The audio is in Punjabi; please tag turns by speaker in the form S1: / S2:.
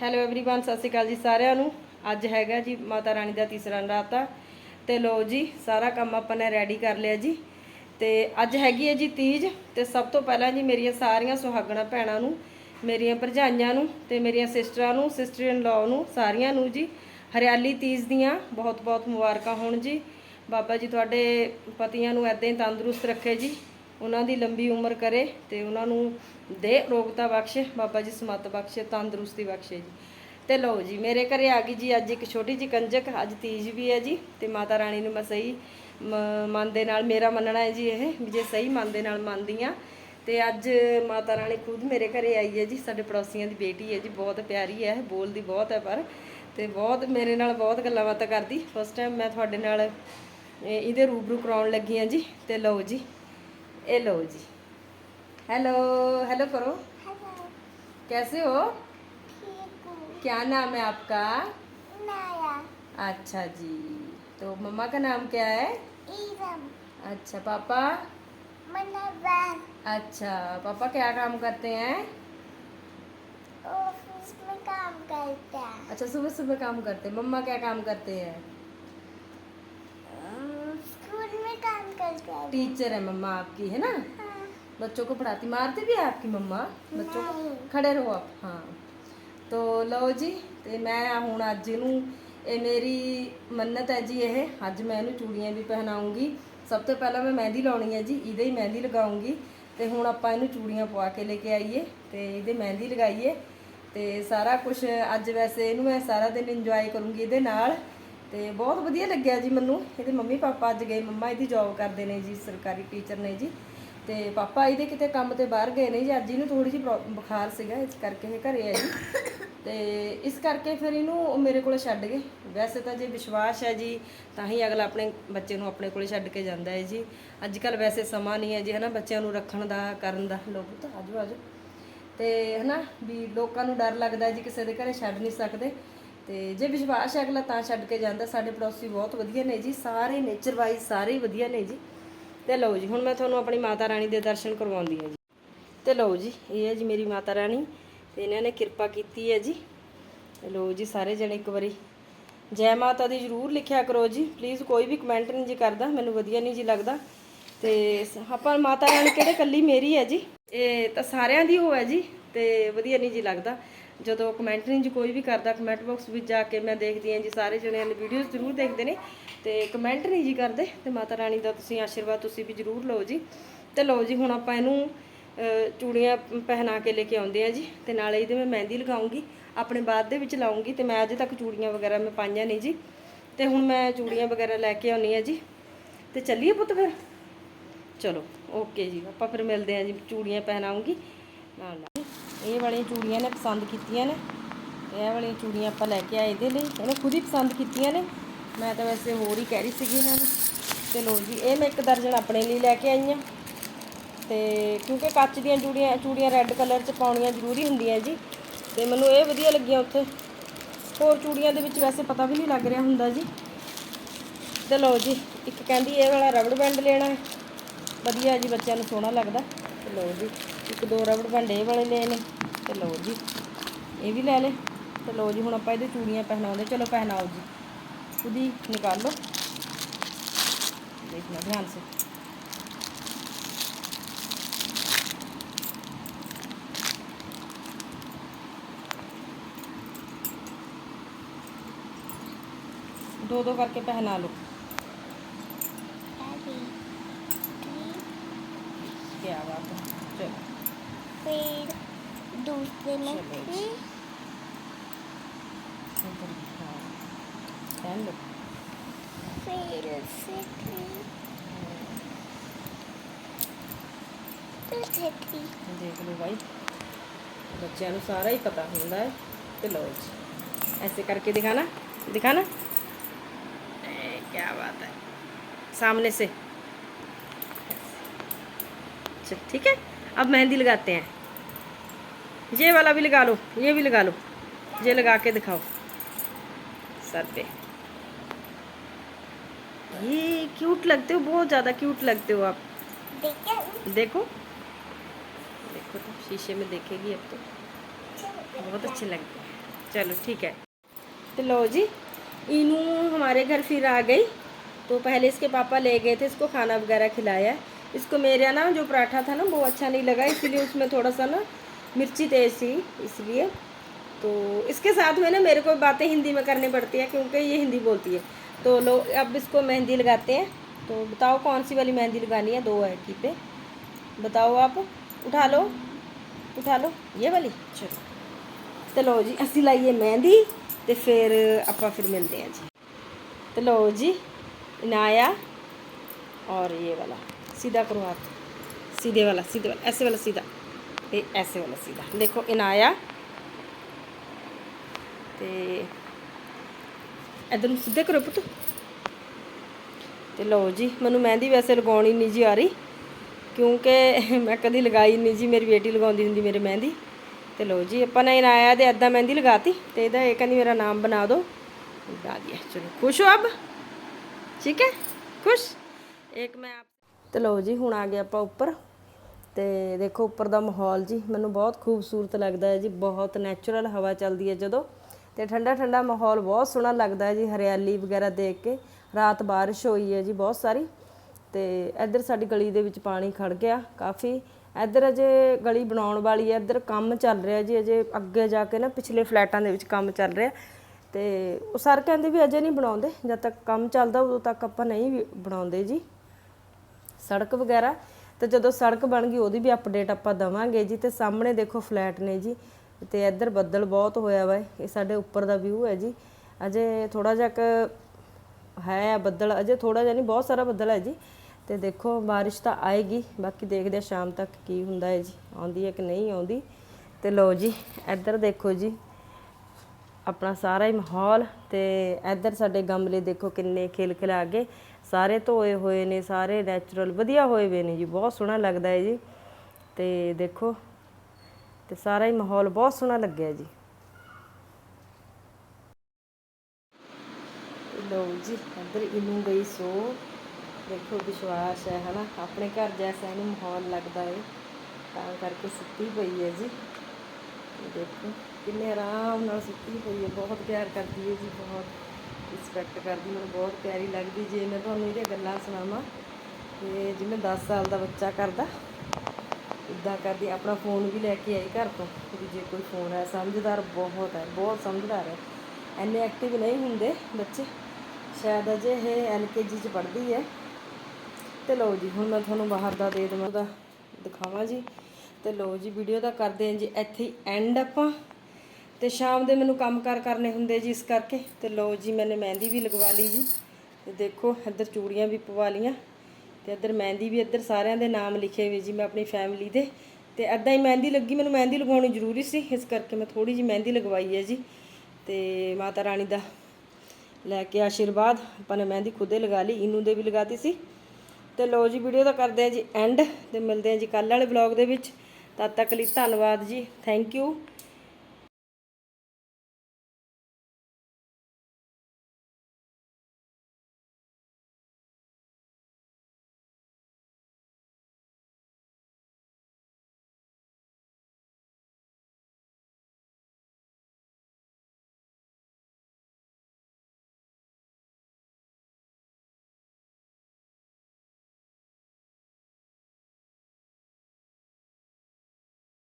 S1: ਹੈਲੋ एवरीवन ਸਤਿ ਸ਼੍ਰੀ ਅਕਾਲ ਜੀ ਸਾਰਿਆਂ ਨੂੰ ਅੱਜ ਹੈਗਾ ਜੀ ਮਾਤਾ ਰਾਣੀ ਦਾ ਤੀਸਰਾ ਨਰਾਤਾ ਤੇ ਲੋ ਜੀ ਸਾਰਾ ਕੰਮ ਆਪਾਂ ਨੇ ਰੈਡੀ ਕਰ ਲਿਆ ਜੀ ਤੇ ਅੱਜ ਹੈਗੀ ਹੈ ਜੀ ਤੀਜ ਤੇ ਸਭ ਤੋਂ ਪਹਿਲਾਂ ਜੀ ਮੇਰੀਆਂ ਸਾਰੀਆਂ ਸੁਹਾਗਣਾ ਭੈਣਾਂ ਨੂੰ ਮੇਰੀਆਂ ਭਰਜਾਈਆਂ ਨੂੰ ਤੇ ਮੇਰੀਆਂ ਸਿਸਟਰਾਂ ਨੂੰ ਸਿਸਟਰ ਇਨ ਲਾਅ ਨੂੰ ਸਾਰੀਆਂ ਨੂੰ ਜੀ ਹਰਿਆਲੀ ਤੀਜ ਦੀਆਂ ਬਹੁਤ-ਬਹੁਤ ਮੁਬਾਰਕਾਂ ਹੋਣ ਜੀ ਬਾਬਾ ਜੀ ਤੁਹਾਡੇ ਪਤੀਆਂ ਨੂੰ ਐਦਾਂ ਹੀ ਤੰਦਰੁਸਤ ਰੱਖੇ ਜੀ ਉਹਨਾਂ ਦੀ ਲੰਬੀ ਉਮਰ ਕਰੇ ਤੇ ਉਹਨਾਂ ਨੂੰ ਦੇ ਰੋਗਤਾ ਬਖਸ਼ੇ, ਬਾਬਾ ਜੀ ਸਮਤ ਬਖਸ਼ੇ, ਤੰਦਰੁਸਤੀ ਬਖਸ਼ੇ ਜੀ। ਤੇ ਲਓ ਜੀ, ਮੇਰੇ ਘਰੇ ਆ ਗਈ ਜੀ ਅੱਜ ਇੱਕ ਛੋਟੀ ਜੀ ਕੰਜਕ, ਅੱਜ ਤੀਜ ਵੀ ਹੈ ਜੀ ਤੇ ਮਾਤਾ ਰਾਣੀ ਨੂੰ ਮੈਂ ਸਹੀ ਮ- ਮਨ ਦੇ ਨਾਲ ਮੇਰਾ ਮੰਨਣਾ ਹੈ ਜੀ ਇਹ, ਵੀ ਜੇ ਸਹੀ ਮਨ ਦੇ ਨਾਲ ਮੰਨਦੀ ਆ ਤੇ ਅੱਜ ਮਾਤਾ ਰਾਣੀ ਖੁਦ ਮੇਰੇ ਘਰੇ ਆਈ ਹੈ ਜੀ, ਸਾਡੇ ਪੜੋਸੀਆਂ ਦੀ ਬੇਟੀ ਹੈ ਜੀ, ਬਹੁਤ ਪਿਆਰੀ ਹੈ, ਬੋਲਦੀ ਬਹੁਤ ਹੈ ਪਰ ਤੇ ਬਹੁਤ ਮੇਰੇ ਨਾਲ ਬਹੁਤ ਗੱਲਾਂ ਬਾਤਾਂ ਕਰਦੀ। ਫਸਟ ਟਾਈਮ ਮੈਂ ਤੁਹਾਡੇ ਨਾਲ ਇਹਦੇ ਰੂਬਰੂ ਕਰਾਉਣ ਲੱਗੀ ਆ ਜੀ ਤੇ ਲਓ ਜੀ। ये लो जी। हेलो हेलो करो। कैसे हो? क्या नाम है आपका? अच्छा जी। तो मम्मा का नाम क्या है?
S2: ईरम।
S1: अच्छा पापा? अच्छा पापा क्या काम करते हैं?
S2: ऑफ़िस में काम करते हैं।
S1: अच्छा सुबह सुबह काम करते हैं। मम्मा क्या काम करते हैं?
S2: में काम करता है
S1: टीचर है मम्मा आपकी है ना
S2: हाँ,
S1: बच्चों को पढ़ाती मारती भी है आपकी मम्मा बच्चों को
S2: नहीं।
S1: ਖੜੇ ਰਹੋ ਆਪ ਹਾਂ ਤੋ ਲਓ ਜੀ ਤੇ ਮੈਂ ਹੁਣ ਅੱਜ ਇਹਨੂੰ ਇਹ ਮੇਰੀ ਮੰਨਤ ਹੈ ਜੀ ਇਹ ਅੱਜ ਮੈਂ ਇਹਨੂੰ ਚੂੜੀਆਂ ਵੀ ਪਹਿਨਾਉਂਗੀ ਸਭ ਤੋਂ ਪਹਿਲਾਂ ਮੈਂ ਮਹਿੰਦੀ ਲਾਉਣੀ ਹੈ ਜੀ ਇਹਦੇ ਹੀ ਮਹਿੰਦੀ ਲਗਾਉਂਗੀ ਤੇ ਹੁਣ ਆਪਾਂ ਇਹਨੂੰ ਚੂੜੀਆਂ ਪਵਾ ਕੇ ਲੈ ਕੇ ਆਈਏ ਤੇ ਇਹਦੇ ਮਹਿੰਦੀ ਲਗਾਈਏ ਤੇ ਸਾਰਾ ਕੁਝ ਅੱਜ ਵੈਸੇ ਇਹਨੂੰ ਮੈਂ ਸਾਰਾ ਦਿਨ ਇੰਜੋਏ ਕਰੂੰਗੀ ਇਹਦੇ ਨਾਲ ਤੇ ਬਹੁਤ ਵਧੀਆ ਲੱਗਿਆ ਜੀ ਮੈਨੂੰ। ਇਹਦੇ ਮੰਮੀ ਪਾਪਾ ਅੱਜ ਗਏ, ਮੰਮਾ ਇਹਦੀ ਜੌਬ ਕਰਦੇ ਨੇ ਜੀ, ਸਰਕਾਰੀ ਟੀਚਰ ਨੇ ਜੀ। ਤੇ ਪਾਪਾ ਇਹਦੇ ਕਿਤੇ ਕੰਮ ਤੇ ਬਾਹਰ ਗਏ ਨੇ ਜੀ। ਅੱਜ ਇਹਨੂੰ ਥੋੜੀ ਜਿਹੀ ਪ੍ਰੋ- ਬੁਖਾਰ ਸੀਗਾ, ਇਸ ਕਰਕੇ ਇਹ ਘਰੇ ਆ ਜੀ। ਤੇ ਇਸ ਕਰਕੇ ਫਿਰ ਇਹਨੂੰ ਉਹ ਮੇਰੇ ਕੋਲ ਛੱਡ ਗਏ। ਵੈਸੇ ਤਾਂ ਜੇ ਵਿਸ਼ਵਾਸ ਹੈ ਜੀ, ਤਾਂ ਹੀ ਅਗਲਾ ਆਪਣੇ ਬੱਚੇ ਨੂੰ ਆਪਣੇ ਕੋਲੇ ਛੱਡ ਕੇ ਜਾਂਦਾ ਹੈ ਜੀ। ਅੱਜ ਕੱਲ ਵੈਸੇ ਸਮਾਂ ਨਹੀਂ ਹੈ ਜੀ, ਹਨਾ, ਬੱਚਿਆਂ ਨੂੰ ਰੱਖਣ ਦਾ, ਕਰਨ ਦਾ। ਲੋਕ ਤਾਂ ਆਜੋ ਆਜੋ ਤੇ ਹਨਾ, ਵੀ ਲੋਕਾਂ ਨੂੰ ਡਰ ਲੱਗਦਾ ਜੀ, ਕਿਸੇ ਦੇ ਘਰੇ ਛੱਡ ਨਹੀਂ ਸਕਦੇ। ਤੇ ਜੇ ਵਿਸ਼ਵਾਸ ਹੈ ਅਗਲਾ ਤਾਂ ਛੱਡ ਕੇ ਜਾਂਦਾ, ਸਾਡੇ ਪੜੋਸੀ ਬਹੁਤ ਵਧੀਆ ਨੇ ਜੀ, ਸਾਰੇ ਨੇਚਰ ਵਾਈਜ਼ ਸਾਰੇ ਵਧੀਆ ਨੇ ਜੀ। ਤੇ ਲਓ ਜੀ, ਹੁਣ ਮੈਂ ਤੁਹਾਨੂੰ ਆਪਣੀ ਮਾਤਾ ਰਾਣੀ ਦੇ ਦਰਸ਼ਨ ਕਰਵਾਉਂਦੀ ਹਾਂ ਜੀ। ਤੇ ਲਓ ਜੀ, ਇਹ ਹੈ ਜੀ ਮੇਰੀ ਮਾਤਾ ਰਾਣੀ, ਤੇ ਇਹਨਾਂ ਨੇ ਕਿਰਪਾ ਕੀਤੀ ਹੈ ਜੀ। ਲਓ ਜੀ, ਸਾਰੇ ਜਣੇ ਇੱਕ ਵਾਰੀ ਜੈ ਮਾਤਾ ਦੀ ਜਰੂਰ ਲਿਖਿਆ ਕਰੋ ਜੀ। ਪਲੀਜ਼ ਕੋਈ ਵੀ ਕਮੈਂਟ ਨਹੀਂ ਜੀ ਕਰਦਾ, ਮੈਨੂੰ ਵਧੀਆ ਨਹੀਂ ਜੀ ਲੱਗਦਾ। ਤੇ ਆਪਾਂ ਮਾਤਾ ਰਾਣੀ ਕਿਹੜੇ ਕੱਲੀ ਮੇਰੀ ਹੈ ਜੀ? ਇਹ ਤਾਂ ਸਾਰਿਆਂ ਦੀ ਹੋਇਆ ਜੀ, ਤੇ ਵਧੀਆ ਨਹੀਂ ਜੀ ਲੱਗਦਾ। ਜਦੋਂ ਕਮੈਂਟ ਨਹੀਂ ਜੀ ਕੋਈ ਵੀ ਕਰਦਾ ਕਮੈਂਟ ਬਾਕਸ ਵਿੱਚ ਜਾ ਕੇ ਮੈਂ ਦੇਖਦੀ ਹਾਂ ਜੀ, ਸਾਰੇ ਜਣਿਆਂ ਦੀ ਵੀਡੀਓਜ਼ ਜ਼ਰੂਰ ਦੇਖਦੇ ਨੇ ਤੇ ਕਮੈਂਟ ਨਹੀਂ ਜੀ ਕਰਦੇ ਤੇ ਮਾਤਾ ਰਾਣੀ ਦਾ ਤੁਸੀਂ ਆਸ਼ੀਰਵਾਦ ਤੁਸੀਂ ਵੀ ਜ਼ਰੂਰ ਲਓ ਜੀ। ਤੇ ਲਓ ਜੀ, ਹੁਣ ਆਪਾਂ ਇਹਨੂੰ ਚੂੜੀਆਂ ਪਹਿਨਾ ਕੇ ਲੈ ਕੇ ਆਉਂਦੇ ਆ ਜੀ ਤੇ ਨਾਲੇ ਇਹਦੇ ਮੈਂ ਮਹਿੰਦੀ ਲਗਾਉਂਗੀ, ਆਪਣੇ ਬਾਅਦ ਦੇ ਵਿੱਚ ਲਾਉਂਗੀ ਤੇ ਮੈਂ ਅਜੇ ਤੱਕ ਚੂੜੀਆਂ ਵਗੈਰਾ ਮੈਂ ਪਾਈਆਂ ਨਹੀਂ ਜੀ। ਤੇ ਹੁਣ ਮੈਂ ਚੂੜੀਆਂ ਵਗੈਰਾ ਲੈ ਕੇ ਆਉਣੀ ਆ ਜੀ। ਤੇ ਚੱਲੀਏ ਪੁੱਤ ਫਿਰ? ਚਲੋ ਓਕੇ ਜੀ, ਆਪਾਂ ਫਿਰ ਮਿਲਦੇ ਆ ਜੀ, ਚੂੜੀਆਂ ਪਹਿਨਾਉਂਗੀ ਨਾਲ ਨਾਲ ਇਹ ਵਾਲੀਆਂ ਚੂੜੀਆਂ ਨੇ ਪਸੰਦ ਕੀਤੀਆਂ ਨੇ। ਇਹ ਵਾਲੀਆਂ ਚੂੜੀਆਂ ਆਪਾਂ ਲੈ ਕੇ ਆਏ ਇਹਦੇ ਲਈ। ਇਹਨੇ ਖੁਦ ਹੀ ਪਸੰਦ ਕੀਤੀਆਂ ਨੇ। ਮੈਂ ਤਾਂ ਵੈਸੇ ਹੋਰ ਹੀ ਕਹਿ ਰਹੀ ਸੀਗੀ ਇਹਨਾਂ ਨੂੰ। ਤੇ ਲੋ ਜੀ, ਇਹ ਮੈਂ ਇੱਕ ਦਰਜਨ ਆਪਣੇ ਲਈ ਲੈ ਕੇ ਆਈ ਹਾਂ। ਤੇ ਕਿਉਂਕਿ ਕੱਚ ਦੀਆਂ ਚੂੜੀਆਂ ਚੂੜੀਆਂ ਰੈੱਡ ਕਲਰ 'ਚ ਪਾਉਣੀਆਂ ਜ਼ਰੂਰੀ ਹੁੰਦੀਆਂ ਜੀ। ਤੇ ਮੈਨੂੰ ਇਹ ਵਧੀਆ ਲੱਗੀਆਂ ਉੱਥੇ। ਹੋਰ ਚੂੜੀਆਂ ਦੇ ਵਿੱਚ ਵੈਸੇ ਪਤਾ ਵੀ ਨਹੀਂ ਲੱਗ ਰਿਹਾ ਹੁੰਦਾ ਜੀ। ਤੇ ਲਓ ਜੀ, ਇੱਕ ਕਹਿੰਦੀ ਇਹ ਵਾਲਾ ਰਬੜ ਬੈਂਡ ਲੈਣਾ ਹੈ। ਵਧੀਆ ਜੀ, ਬੱਚਿਆਂ ਨੂੰ ਸੋਹਣਾ ਲੱਗਦਾ। ਲਓ ਜੀ ਇੱਕ ਦੋ ਰਬੜ ਬੈਂਡ ਇਹ ਵਾਲੇ ਲਏ ਨੇ ਤੇ ਲਓ ਜੀ ਇਹ ਵੀ ਲੈ ਲੈ ਤੇ ਲਓ ਜੀ ਹੁਣ ਆਪਾਂ ਇਹਦੇ ਚੂੜੀਆਂ ਪਹਿਨਾਉਂਦੇ ਚਲੋ ਪਹਿਨਾਓ ਜੀ खुद ही निकाल लो देखना ध्यान से दो दो करके पहना लो
S2: दूसरे में
S1: चलो
S2: थ्री
S1: इधर, हाँ पहन लो
S2: फिर से थ्री फिर से थ्री
S1: देख लो भाई बच्चों ਨੂੰ ਸਾਰਾ ਹੀ ਪਤਾ ਹੁੰਦਾ ਹੈ ਤੇ ਲਓ ਜੀ ऐसे करके दिखाना दिखाना ए, क्या बात है सामने से अच्छा ठीक है अब मेहंदी लगाते हैं ये वाला भी लगा लो ये भी लगा लो। ये लगा के दिखाओ। सर पे। ये क्यूट लगते हो बहुत ज़्यादा क्यूट लगते हो आप।
S2: देखो।
S1: देखो तो शीशे में देखेगी अब तो। बहुत अच्छे लगते हैं। चलो ठीक है। तो लो जी इनू हमारे घर फिर आ गई। तो पहले इसके पापा ले गए थे इसको खाना वगैरह खिलाया। इसको मेरा ना जो पराठा था ना वो अच्छा नहीं लगा इसलिए उसमें थोड़ा सा ना मिर्ची तेज थी इसलिए तो इसके साथ में ना मेरे को बातें हिंदी में करनी पड़ती है क्योंकि ये हिंदी बोलती है तो लो अब इसको मेहंदी लगाते हैं तो बताओ कौन सी वाली मेहंदी लगानी है दो है की पे बताओ आप उठा लो उठा लो ये वाली चलो ਤੇ ਲਓ ਜੀ ਅਸੀਂ ਲਾਈਏ ਮਹਿੰਦੀ ਤੇ ਫਿਰ ਆਪਾਂ ਫਿਰ ਮਿਲਦੇ ਹਾਂ ਜੀ ਤੇ ਲਓ ਜੀ इनाया और ये वाला सीधा करो हाथ सीधे वाला सीधे वाला ऐसे वाला सीधा ये ऐसे वाला सीधा देखो इनाया ਤੇ ਇਧਰ ਨੂੰ ਸਿੱਧੇ ਕਰੋ ਪੁੱਤ ਤੇ ਲਓ ਜੀ ਮੈਨੂੰ ਮਹਿੰਦੀ ਵੈਸੇ ਲਗਾਉਣੀ ਨਹੀਂ ਜੀ ਆ ਰਹੀ ਕਿਉਂਕਿ ਮੈਂ ਕਦੀ ਲਗਾਈ ਨਹੀਂ ਜੀ ਮੇਰੀ ਬੇਟੀ ਲਗਾਉਂਦੀ ਹੁੰਦੀ ਮੇਰੇ ਮਹਿੰਦੀ ਤੇ ਲਓ ਜੀ ਆਪਾਂ ਨੇ ਇਨਾਇਆ ਦੇ ਅੱਧਾ ਮਹਿੰਦੀ ਲਗਾਤੀ ਤੇ ਇਹਦਾ ਇਹ ਕਹਿੰਦੀ ਮੇਰਾ ਨਾਮ ਬਣਾ ਦਿਓ ਬਣਾ ਦਿਆ ਚਲੋ ਖੁਸ਼ ਹੋ ਅਬ ਠੀਕ ਹੈ ਖੁਸ਼ ਇੱਕ ਮੈਂ ਆਪ ਤੇ ਲਓ ਜੀ ਹੁਣ ਆ ਗਏ ਆਪਾਂ ਉੱਪਰ ਤੇ ਦੇਖੋ ਉੱਪਰ ਦਾ ਮਾਹੌਲ ਜੀ ਮੈਨੂੰ ਬਹੁਤ ਖੂਬਸੂਰਤ ਲੱਗਦਾ ਹੈ ਜੀ, ਬਹੁਤ ਨੈਚੁਰਲ ਹਵਾ ਚੱਲਦੀ ਹੈ ਜਦੋਂ ਤੇ ਠੰਡਾ ਠੰਡਾ ਮਾਹੌਲ ਬਹੁਤ ਸੋਹਣਾ ਲੱਗਦਾ ਹੈ ਜੀ, ਹਰਿਆਲੀ ਵਗੈਰਾ ਦੇਖ ਕੇ, ਰਾਤ ਬਾਰਿਸ਼ ਹੋਈ ਹੈ ਜੀ ਬਹੁਤ ਸਾਰੀ ਤੇ ਇੱਧਰ ਸਾਡੀ ਗਲੀ ਦੇ ਵਿੱਚ ਪਾਣੀ ਖੜ ਗਿਆ ਕਾਫੀ, ਇੱਧਰ ਅਜੇ ਗਲੀ ਬਣਾਉਣ ਵਾਲੀ ਹੈ, ਇੱਧਰ ਕੰਮ ਚੱਲ ਰਿਹਾ ਜੀ, ਅਜੇ ਅੱਗੇ ਜਾ ਕੇ ਨਾ ਪਿਛਲੇ ਫਲੈਟਾਂ ਦੇ ਵਿੱਚ ਕੰਮ ਚੱਲ ਰਿਹਾ ਤੇ ਉਹ ਸਰ ਕਹਿੰਦੇ ਵੀ ਅਜੇ ਨਹੀਂ ਬਣਾਉਂਦੇ, ਜਦ ਤੱਕ ਕੰਮ ਚੱਲਦਾ ਉਦੋਂ ਤੱਕ ਆਪਾਂ ਨਹੀਂ ਵੀ ਬਣਾਉਂਦੇ ਜੀ। ਸੜਕ ਵਗੈਰਾ ਤੇ ਜਦੋਂ ਸੜਕ ਬਣ ਗਈ, ਉਹਦੀ ਵੀ ਅਪਡੇਟ ਆਪਾਂ ਦਵਾਂਗੇ ਜੀ। ਤੇ ਸਾਹਮਣੇ ਦੇਖੋ ਫਲੈਟ ਨੇ ਜੀ। ਤੇ ਇੱਧਰ ਬੱਦਲ ਬਹੁਤ ਹੋਇਆ ਵਾ। ਇਹ ਸਾਡੇ ਉੱਪਰ ਦਾ ਵਿਊ ਹੈ ਜੀ। ਅਜੇ ਥੋੜਾ ਜਿਹਾ ਕੁ ਹੈ ਬੱਦਲ। ਅਜੇ ਥੋੜਾ ਜਿਹਾ ਨਹੀਂ, ਬਹੁਤ ਸਾਰਾ ਬੱਦਲ ਹੈ ਜੀ। ਤੇ ਦੇਖੋ, ਬਾਰਿਸ਼ ਤਾਂ ਆਏਗੀ। ਬਾਕੀ ਦੇਖਦੇ ਆ ਸ਼ਾਮ ਤੱਕ ਕੀ ਹੁੰਦਾ ਹੈ ਜੀ। ਆਉਂਦੀ ਹੈ ਕਿ ਨਹੀਂ ਆਉਂਦੀ। ਤੇ ਲਓ ਜੀ, ਇੱਧਰ ਦੇਖੋ ਜੀ। ਆਪਣਾ ਸਾਰਾ ਹੀ ਮਾਹੌਲ। ਤੇ ਇੱਧਰ ਸਾਡੇ ਗਮਲੇ ਦੇਖੋ ਕਿੰਨੇ ਖਿਲ ਖਿਲਾ ਗਏ ਸਾਰੇ ਧੋਏ ਹੋਏ ਨੇ, ਸਾਰੇ ਨੈਚੁਰਲ ਵਧੀਆ ਹੋਏ ਵੇ ਨੇ ਜੀ, ਬਹੁਤ ਸੋਹਣਾ ਲੱਗਦਾ ਹੈ ਜੀ। ਤੇ ਦੇਖੋ, ਤੇ ਸਾਰਾ ਹੀ ਮਾਹੌਲ ਬਹੁਤ ਸੋਹਣਾ ਲੱਗਿਆ ਜੀ। ਲਓ ਜੀ, ਇੱਧਰ ਇਹਨੂੰ ਗਈ ਸੋ। ਦੇਖੋ ਵਿਸ਼ਵਾਸ ਹੈ, ਹਨਾ? ਆਪਣੇ ਘਰ ਜੈਸਾ ਇਹਨੂੰ ਮਾਹੌਲ ਲੱਗਦਾ ਹੈ। ਤਾਂ ਕਰਕੇ ਸੁੱਤੀ ਪਈ ਹੈ ਜੀ। ਦੇਖੋ, ਕਿੰਨੇ ਆਰਾਮ ਨਾਲ ਸੁੱਤੀ ਪਈ ਹੈ, ਬਹੁਤ ਪਿਆਰ ਕਰਦੀ ਹੈ ਜੀ, ਬਹੁਤ। ਰਿਸਪੈਕਟ ਕਰਦੀ, ਮੈਨੂੰ ਬਹੁਤ ਪਿਆਰੀ ਲੱਗਦੀ ਜੇ ਮੈਂ ਤੁਹਾਨੂੰ ਇਹਦੀਆਂ ਗੱਲਾਂ ਸੁਣਾਵਾਂ। ਤੇ ਜਿਵੇਂ 10 ਸਾਲ ਦਾ ਬੱਚਾ ਕਰਦਾ ਇੱਦਾਂ ਕਰਦੀ, ਆਪਣਾ ਫੋਨ ਵੀ ਲੈ ਕੇ ਆਈ ਘਰ ਤੋਂ, ਵੀ ਜੇ ਕੋਈ ਫੋਨ ਹੈ, ਸਮਝਦਾਰ ਬਹੁਤ ਹੈ, ਬਹੁਤ ਸਮਝਦਾਰ ਹੈ। ਐਨੇ ਐਕਟਿਵ ਨਹੀਂ ਹੁੰਦੇ ਬੱਚੇ। ਸ਼ਾਇਦ ਅਜੇ ਇਹ ਐਲਕੇਜੀ ਚ ਪੜ੍ਹਦੀ ਹੈ। ਤੇ ਲਓ ਜੀ, ਹੁਣ ਮੈਂ ਤੁਹਾਨੂੰ ਬਾਹਰ ਦਾ ਦੇ ਦੇਵਾਂ, ਉਹਦਾ ਦਿਖਾਵਾਂ ਜੀ। ਤੇ ਲਓ ਜੀ ਵੀਡੀਓ ਦਾ ਕਰਦੇ ਹਾਂ ਜੀ, ਇੱਥੇ ਐਂਡ ਆਪਾਂ। ਤੇ ਸ਼ਾਮ ਦੇ ਮੈਨੂੰ ਕੰਮ ਕਾਰ ਕਰਨੇ ਹੁੰਦੇ ਜੀ ਇਸ ਕਰਕੇ। ਤੇ ਲਓ ਜੀ, ਮੈਨੇ ਮਹਿੰਦੀ ਵੀ ਲਗਵਾ ਲਈ ਜੀ। ਤੇ ਦੇਖੋ, ਇੱਧਰ ਚੂੜੀਆਂ ਵੀ ਪਵਾ ਲੀਆਂ ਤੇ ਇੱਧਰ ਮਹਿੰਦੀ ਵੀ ਇੱਧਰ ਸਾਰਿਆਂ ਦੇ ਨਾਮ ਲਿਖੇ ਹੋਏ ਜੀ, ਮੈਂ ਆਪਣੀ ਫੈਮਿਲੀ ਦੇ। ਤੇ ਐਦਾਂ ਹੀ ਮਹਿੰਦੀ ਲੱਗੀ, ਮੈਨੂੰ ਮਹਿੰਦੀ ਲਗਾਉਣੀ ਜ਼ਰੂਰੀ ਸੀ। ਇਸ ਕਰਕੇ ਮੈਂ ਥੋੜੀ ਜੀ ਮਹਿੰਦੀ ਲਗਵਾਈ ਹੈ ਜੀ। ਤੇ ਮਾਤਾ ਰਾਣੀ ਦਾ ਲੈ ਕੇ ਆਸ਼ੀਰਵਾਦ, ਆਪਾਂ ਨੇ ਮਹਿੰਦੀ ਖੁਦੇ ਲਗਾ ਲਈ ਇਨੂੰ ਦੇ ਵੀ ਲਗਾਤੀ ਸੀ। ਤੇ ਲੋ ਜੀ, ਵੀਡੀਓ ਦਾ ਕਰਦੇ ਆ ਜੀ ਐਂਡ ਤੇ ਮਿਲਦੇ ਆ ਜੀ ਕੱਲ ਵਾਲੇ ਵਲੌਗ ਦੇ ਵਿੱਚ। ਤਦ ਤੱਕ ਲਈ ਧੰਨਵਾਦ ਜੀ। Thank you